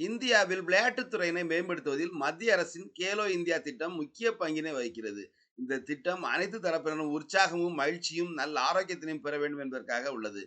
இந்தியாவில் விளையாட்டுத் துறையினை மேம்படுத்துவதில் மத்திய அரசின் கேலோ இந்தியா திட்டம் முக்கிய பங்கினை வகிக்கிறது. இந்த திட்டம் அனைத்து தரப்பினரும் உற்சாகமும் மகிழ்ச்சியும் நல்ல ஆரோக்கியத்தினையும் பெற வேண்டும் என்பதற்காக உள்ளது.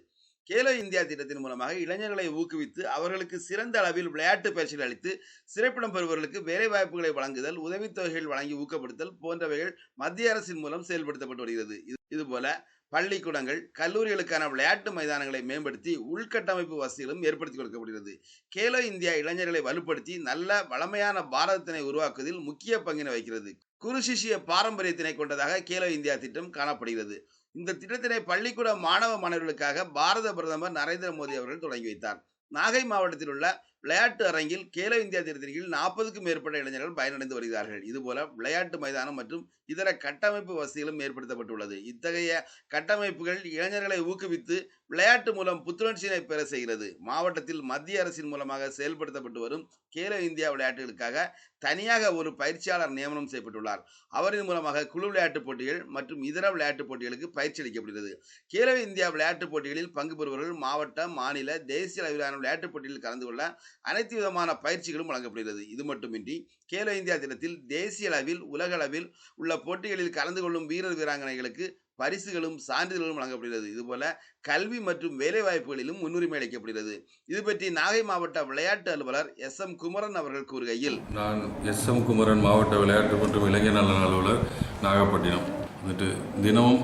கேலோ இந்தியா திட்டத்தின் மூலமாக இளைஞர்களை ஊக்குவித்து அவர்களுக்கு சிறந்த அளவில் விளையாட்டு பயிற்சிகள் அளித்து சிறப்பிடம் பெறுபவர்களுக்கு வேலை வாய்ப்புகளை வழங்குதல் உதவித்தொகைகள் வழங்கி ஊக்கப்படுத்தல் போன்றவைகள் மத்திய அரசின் மூலம் செயல்படுத்தப்பட்டு வருகிறது. இதுபோல பள்ளிக்கூடங்கள் கல்லூரிகளுக்கான விளையாட்டு மைதானங்களை மேம்படுத்தி உள்கட்டமைப்பு வசதிகளும் ஏற்படுத்தி கொடுக்கப்படுகிறது. கேலோ இந்தியா இளைஞர்களை வலுப்படுத்தி நல்ல வளமையான பாரதத்தினை உருவாக்குவதில் முக்கிய பங்கினை வகிக்கிறது. குருசிஷிய பாரம்பரியத்தினை கொண்டதாக கேலோ இந்தியா திட்டம் காணப்படுகிறது. இந்த திட்டத்தினை பள்ளிக்கூட மாணவ மாணவர்களுக்காக பாரத பிரதமர் நரேந்திர மோடி அவர்கள் தொடங்கி வைத்தார். நாகை மாவட்டத்தில் உள்ள விளையாட்டு அரங்கில் கேலோ இந்தியா திட்டத்தின் நாற்பதுக்கும் மேற்பட்ட இளைஞர்கள் பயனடைந்து வருகிறார்கள். இதுபோல விளையாட்டு மைதானம் மற்றும் இதர கட்டமைப்பு வசதிகளும் ஏற்படுத்தப்பட்டுள்ளது. இத்தகைய கட்டமைப்புகள் இளைஞர்களை ஊக்குவித்து விளையாட்டு மூலம் புத்துணர்ச்சியினை பெற செய்கிறது. மாவட்டத்தில் மத்திய அரசின் மூலமாக செயல்படுத்தப்பட்டு வரும் கேலோ இந்தியா விளையாட்டுகளுக்காக தனியாக ஒரு பயிற்சியாளர் நியமனம் செய்யப்பட்டுள்ளார். அவரின் மூலமாக குழு விளையாட்டுப் போட்டிகள் மற்றும் இதர விளையாட்டுப் போட்டிகளுக்கு பயிற்சி அளிக்கப்படுகிறது. கேலோ இந்தியா விளையாட்டுப் போட்டிகளில் பங்கு பெறுபவர்கள் மாவட்ட மாநில தேசிய அளவிலான விளையாட்டுப் போட்டிகளில் கலந்து கொள்ள அனைத்து விதமான பயிற்சிகளும் வழங்கப்படுகிறது. இது மட்டுமின்றி கேலோ இந்தியா தினத்தில் தேசிய அளவில் உலக அளவில் உள்ள போட்டிகளில் கலந்து கொள்ளும் வீரர் வீராங்கனைகளுக்கு பரிசுகளும் சான்றிதழ்களும் வழங்கப்படுகிறது. இதுபோல கல்வி மற்றும் வேலைவாய்ப்புகளிலும் முன்னுரிமை அளிக்கப்படுகிறது. இது பற்றி நாகை மாவட்ட விளையாட்டு அலுவலர் எஸ். எம். குமரன் அவர்கள் கூறுகையில் நான் எஸ். எம். குமரன் மாவட்ட விளையாட்டு மற்றும் இளைஞர் நலன் அலுவலர் நாகப்பட்டினம். வந்துட்டு தினமும்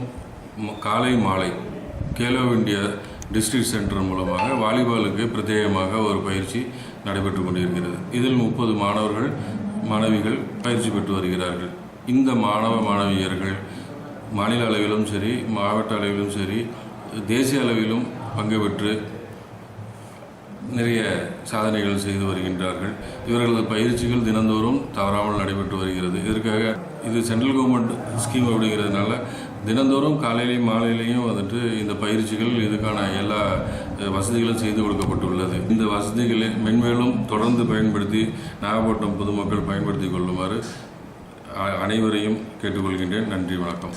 காலை மாலை கேலோ இந்தியா டிஸ்ட்ரிக்ட் சென்டர் மூலமாக வாலிபாலுக்கு பிரத்யேகமாக ஒரு பயிற்சி நடைபெற்று கொண்டிருக்கிறது. இதில் முப்பது மாணவர்கள் மாணவிகள் பயிற்சி பெற்று வருகிறார்கள். இந்த மாணவ மாணவியர்கள் மாநில அளவிலும் சரி மாவட்ட அளவிலும் சரி தேசிய அளவிலும் பங்கு பெற்று நிறைய சாதனைகள் செய்து வருகின்றார்கள். இவர்களது பயிற்சிகள் தினந்தோறும் தவறாமல் நடைபெற்று வருகிறது. இதற்காக இது சென்ட்ரல் கவர்மெண்ட் ஸ்கீம் அப்படிங்கிறதுனால தினந்தோறும் காலையிலையும் மாலையிலையும் வந்துட்டு இந்த பயிற்சிகள் இதுக்கான எல்லா வசதிகளும் செய்து கொடுக்கப்பட்டுள்ளது. இந்த வசதிகளை மென்மேலும் தொடர்ந்து பயன்படுத்தி நாகப்பட்டினம் பொதுமக்கள் பயன்படுத்திக் கொள்ளுமாறு அனைவரையும் கேட்டுக்கொள்கின்றேன். நன்றி வணக்கம்.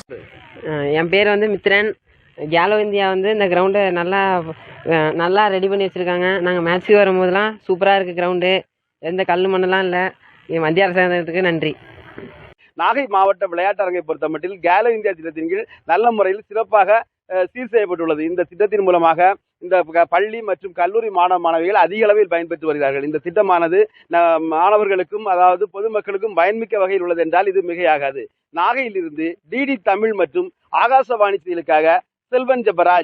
என் பேர் வந்து மித்ரன். கேலோ இந்தியா வந்து இந்த கிரவுண்டை நல்லா நல்லா ரெடி பண்ணி வச்சுருக்காங்க. நாங்கள் மேட்ச்சுக்கு வரும்போதெல்லாம் சூப்பராக இருக்குது கிரவுண்டு எந்த கல் மண்ணெல்லாம் இல்லை. மத்திய அரசாங்கத்துக்கு நன்றி. நாகை மாவட்ட விளையாட்டரங்கை பொறுத்தமட்டில் கேலோ இந்தியா திட்டத்தின் கீழ் நல்ல முறையில் சிறப்பாக சீர் செய்யப்பட்டுள்ளது. இந்த திட்டத்தின் மூலமாக இந்த பள்ளி மற்றும் கல்லூரி மாணவ மாணவிகள் அதிக அளவில் பயன்பெற்று வருகிறார்கள். இந்த திட்டமானது ந- மாணவர்களுக்கும் அதாவது பொதுமக்களுக்கும் பயன்மிக்க வகையில் உள்ளது என்றால் இது மிகையாகாது. நாகையிலிருந்து டிடி தமிழ் மற்றும் ஆகாசவாணி செயலுக்காக செல்வன் ஜெபராஜ்.